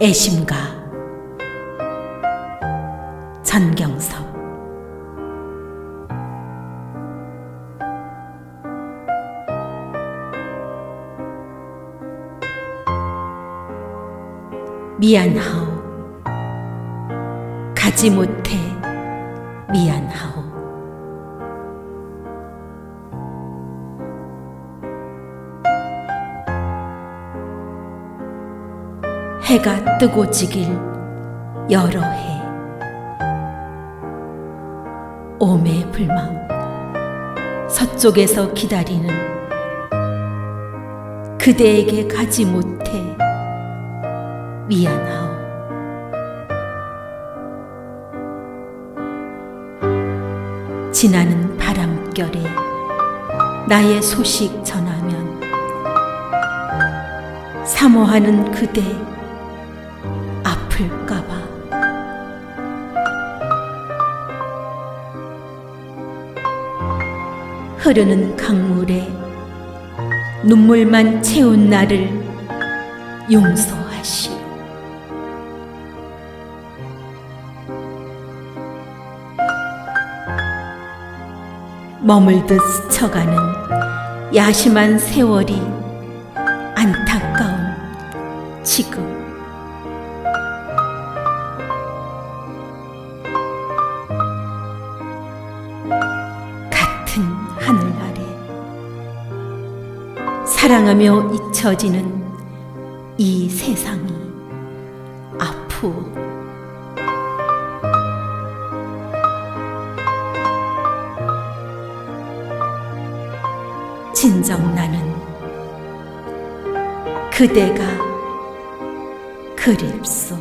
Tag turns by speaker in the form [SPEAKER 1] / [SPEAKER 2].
[SPEAKER 1] 애심가. 전경섭. 미안하오. 가지 못해 미안하오 해가 뜨고 지길 여러 해. 오매 불망 서쪽에서 기다리는 그대에게 가지 못해 미안하오. 지나는 바람결에 나의 소식 전하면 사모하는 그대 아플까봐 흐르는 강물에 눈물만 채운 나를 용서하시오. 머물듯 스쳐가는 야심한 세월이 안타까운 지금 하늘 아래 사랑하며 잊혀지는 이 세상이 아프오. 진정 나는 그대가 그립소